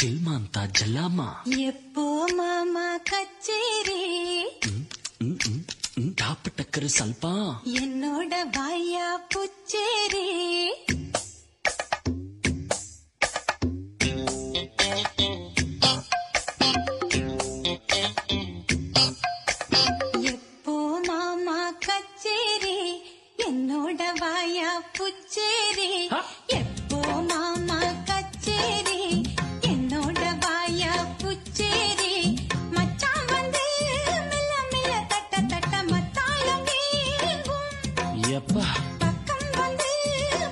ஜில்மாந்தா ஜல்லாமா எப்போ மாமா கச்சேரி? டாப்பு டக்கரு சல்பா என்னோட வாயா புச்சேரி. எப்போ மாமா கச்சேரி? என்னோட வாயா புச்சேரி. எப்பா? பக்கம் வந்து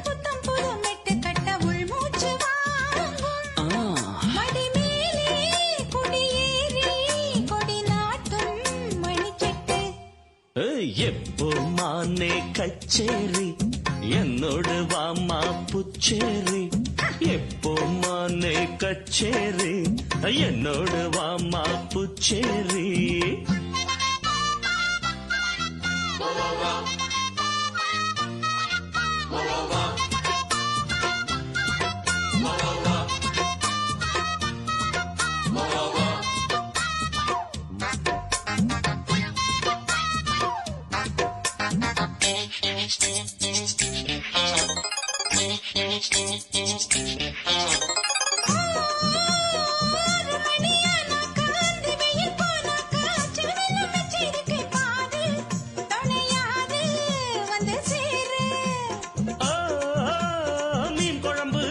புத்தம் புது மெட்டு கட்ட உள்மூச்சு மடி மேலே குடியேறி கொடி நாட்டும் மணிக்கெட்டு எப்போ மானே கச்சேரி? என்னோடு வாமா புச்சேரி எப்போ மானே கச்சேரி? என்னோடு வாமா புச்சேரி. ஒரு மணியானாக்கா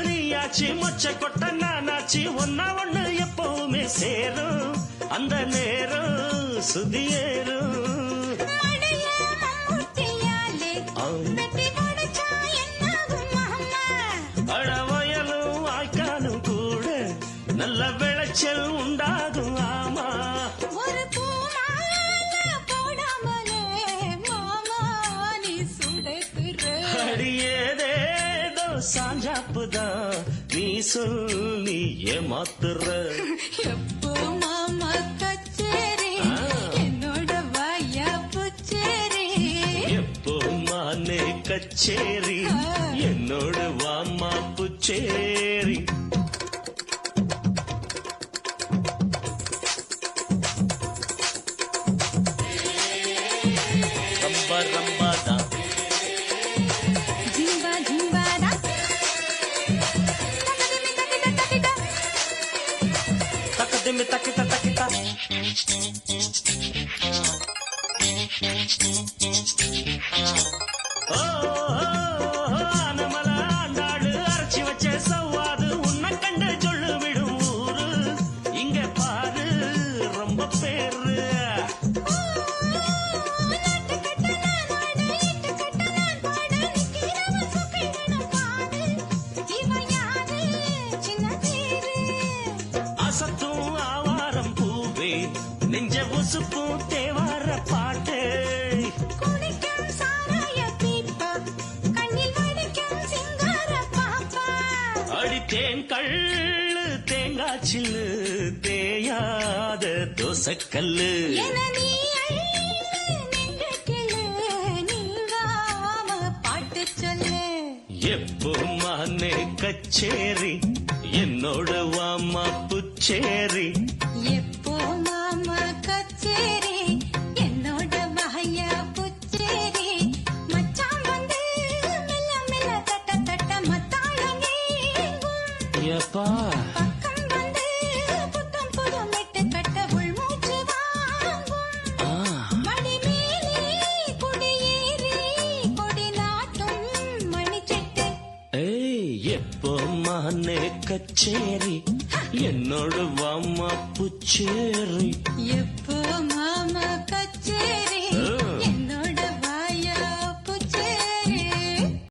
நீயாச்சு மொச்ச கொட்ட நானாச்சு ஒன்னா ஒண்ணு எப்பவுமே சேரும். அந்த நேரம் சுதியேறும். விளைச்சல் உண்டாகும் ஆமா. ஒரு நீ அடியேதேதோ சாஞ்சாப்புதான் நீ சொல்லி ஏமாத்துற. எப்போ மாமா கச்சேரி. என்னோட வாயா புச்சேரி. எப்போ மானே கச்சேரி என்னோட வாமா புச்சேரி. taquita, taquita, taquita. உசுப்பும் தேவார பாட்டு. அடித்தேன் கள்ளு தேங்காய் சில்லு தேயாத தோசைக்கல்லு. என நீ அள்ளு நின்று கிளு நீங்காம பாட்டு சொல்லு. எப்போ மானே கச்சேரி என்னோட வாமா புச்சேரி. எப்போ மாமா நானே மானே கச்சேரி. என்னோட வாமா புச்சேரி.